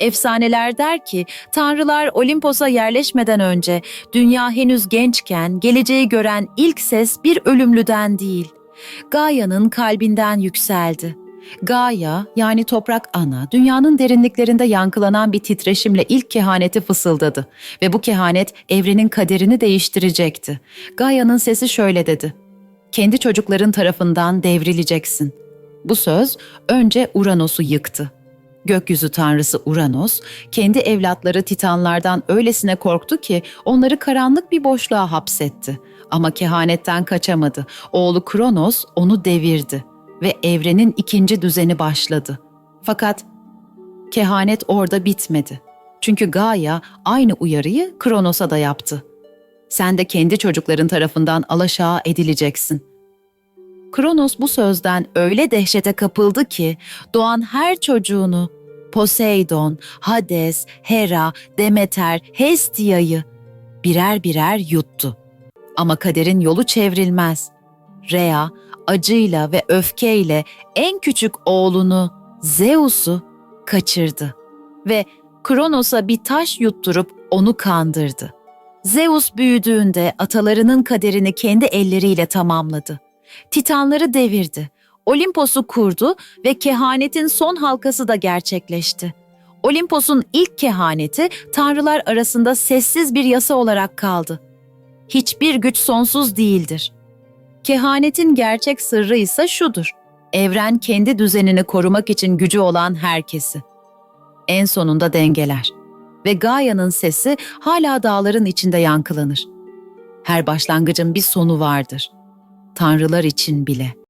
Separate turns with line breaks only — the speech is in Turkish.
Efsaneler der ki tanrılar Olimpos'a yerleşmeden önce dünya henüz gençken geleceği gören ilk ses bir ölümlüden değil, Gaia'nın kalbinden yükseldi. Gaia yani toprak ana dünyanın derinliklerinde yankılanan bir titreşimle ilk kehaneti fısıldadı ve bu kehanet evrenin kaderini değiştirecekti. Gaia'nın sesi şöyle dedi. Kendi çocukların tarafından devrileceksin. Bu söz önce Uranos'u yıktı. Gökyüzü tanrısı Uranos, kendi evlatları Titanlardan öylesine korktu ki onları karanlık bir boşluğa hapsetti. Ama kehanetten kaçamadı. Oğlu Kronos onu devirdi ve evrenin ikinci düzeni başladı. Fakat kehanet orada bitmedi. Çünkü Gaia aynı uyarıyı Kronos'a da yaptı. Sen de kendi çocukların tarafından alaşağı edileceksin. Kronos bu sözden öyle dehşete kapıldı ki doğan her çocuğunu Poseidon, Hades, Hera, Demeter, Hestia'yı birer birer yuttu. Ama kaderin yolu çevrilmez. Rhea acıyla ve öfkeyle en küçük oğlunu Zeus'u kaçırdı ve Kronos'a bir taş yutturup onu kandırdı. Zeus büyüdüğünde atalarının kaderini kendi elleriyle tamamladı. Titanları devirdi. Olimpos'u kurdu ve kehanetin son halkası da gerçekleşti. Olimpos'un ilk kehaneti tanrılar arasında sessiz bir yasa olarak kaldı. Hiçbir güç sonsuz değildir. Kehanetin gerçek sırrı ise şudur. Evren kendi düzenini korumak için gücü olan herkesi. En sonunda dengeler. Ve Gaia'nın sesi hala dağların içinde yankılanır. Her başlangıcın bir sonu vardır. Tanrılar için bile.